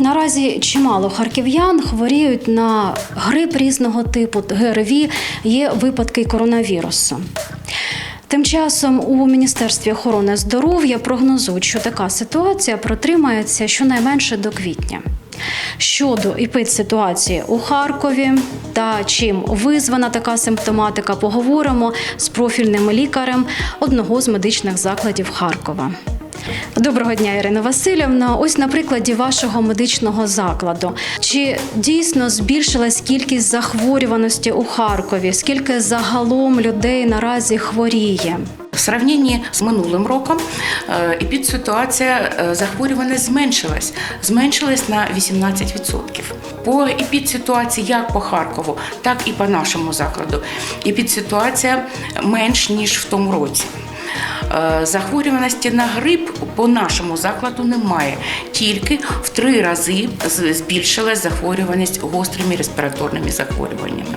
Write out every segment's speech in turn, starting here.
Наразі чимало харків'ян хворіють на грип різного типу ГРВІ, є випадки коронавірусу. Тим часом у Міністерстві охорони здоров'я прогнозують, що така ситуація протримається щонайменше до квітня. Щодо епідситуації у Харкові та чим визвана така симптоматика, поговоримо з профільним лікарем одного з медичних закладів Харкова. Доброго дня, Ірина Васильівна. Ось на прикладі вашого медичного закладу. Чи дійсно збільшилась кількість захворюваності у Харкові? Скільки загалом людей наразі хворіє? В сравненні з минулим роком е, епідситуація е, захворюваність зменшилась, зменшилась на 18%. По епідситуації як по Харкову, так і по нашому закладу. Епідситуація менш ніж в тому році. Е, Захворюваності на грип по нашому закладу немає. Тільки в три рази збільшилась захворюваність гострими респіраторними захворюваннями.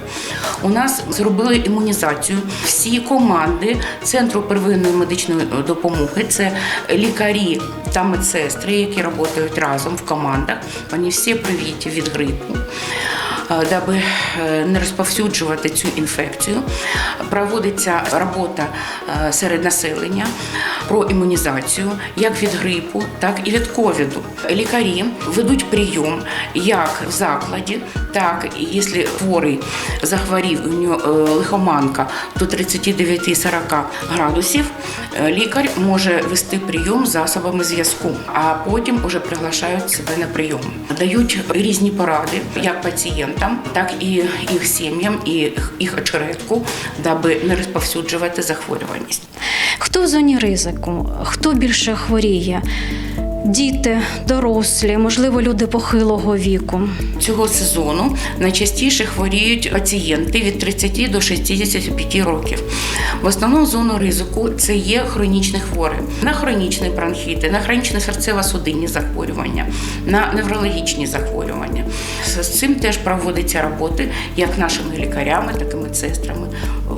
У нас зробили імунізацію. Всі команди Центру первинної медичної допомоги це лікарі та медсестри, які працюють разом в командах. Вони всі привіті від грипу. Е, Даби е, не розповсюджувати цю інфекцію, проводиться робота е, серед населення про імунізацію як від грипу, так і від ковіду. Лікарі ведуть прийом як в закладі, так якщо хворий захворів, у нього е, лихоманка до 39-40 градусів, е, лікар може вести прийом засобами зв'язку, а потім вже приглашають себе на прийом. Дають різні поради як пацієнтам, так і їх сім'ям, і їх очередку, даби не розповсюджувати захворюваність. Хто в зоні ризику? Хто більше хворіє? Діти, дорослі, можливо, люди похилого віку. Цього сезону найчастіше хворіють пацієнти від 30 до 65 років. В основному зону ризику це є хронічні хворі, на хронічні бронхіти, на хронічні серцево-судинні захворювання, на неврологічні захворювання. З з цим теж проводяться роботи як нашими лікарями, так і медсестрами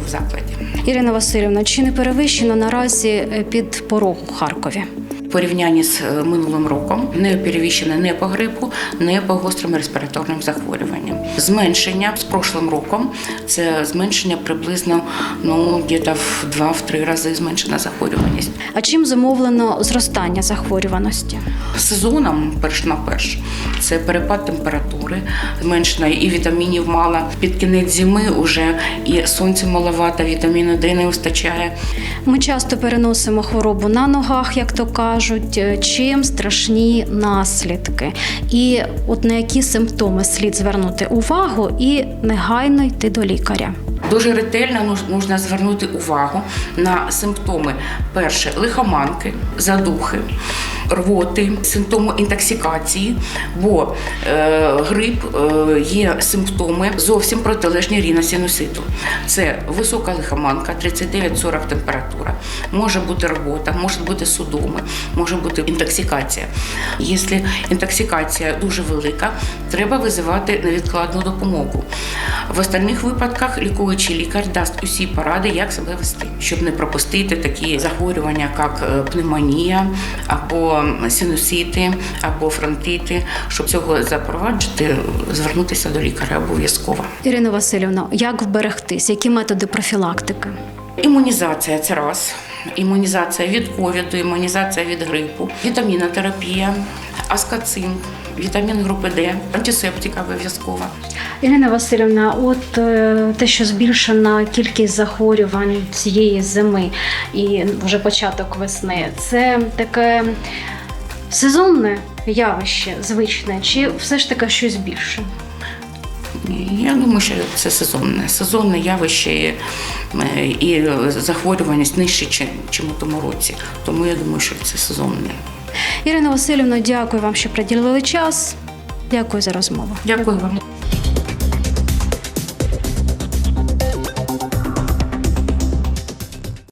в закладі. Ірина Васильівна, чи не перевищено наразі е, під порог у Харкові? В порівнянні з е, минулим роком не перевищено не по грипу, не по гострим респіраторним захворюванням. Зменшення з прошлим роком це зменшення приблизно ну десь в два-три рази зменшена захворюваність. А чим зумовлено зростання захворюваності? Сезоном перш на перш це перепад температури, зменшена і вітамінів мало. Під кінець зими вже і сонце маловато, вітаміну Д не вистачає. Ми часто переносимо хворобу на ногах, як то кажуть. Е, Чим страшні наслідки? І от на які симптоми слід звернути увагу і негайно йти до лікаря? Дуже ретельно можна звернути увагу на симптоми: перше лихоманки, задухи, рвоти, симптоми інтоксикації, бо е, грип е, є симптоми зовсім протилежні ріносинуситу. Це висока лихоманка, 39-40 температура, може бути рвота, може бути судоми, може бути інтоксикація. Якщо інтоксикація дуже велика, треба визивати невідкладну допомогу. В остальних випадках лікуючий лікар дасть усі поради, як себе вести, щоб не пропустити такі захворювання, як е, пневмонія або синусити, або фронтити. Щоб цього запроваджити, звернутися до лікаря обов'язково. Ірина Васильівна, як вберегтись? Які методи профілактики? Імунізація це раз. Імунізація від ковіду, імунізація від грипу, вітамінотерапія, аскацин, вітамін групи Д, антисептика обов'язкова. Ірина Васильівна, от е, те, що збільшена кількість захворювань цієї зими і вже початок весни, це таке сезонне явище звичне, чи все ж таки щось більше? Я думаю, що це сезонне. Сезонне явище е, і захворюваність нижче, чим у тому році. Тому я думаю, що це сезонне. Ірина Васильівна, дякую вам, що приділили час. Дякую за розмову. Дякую вам.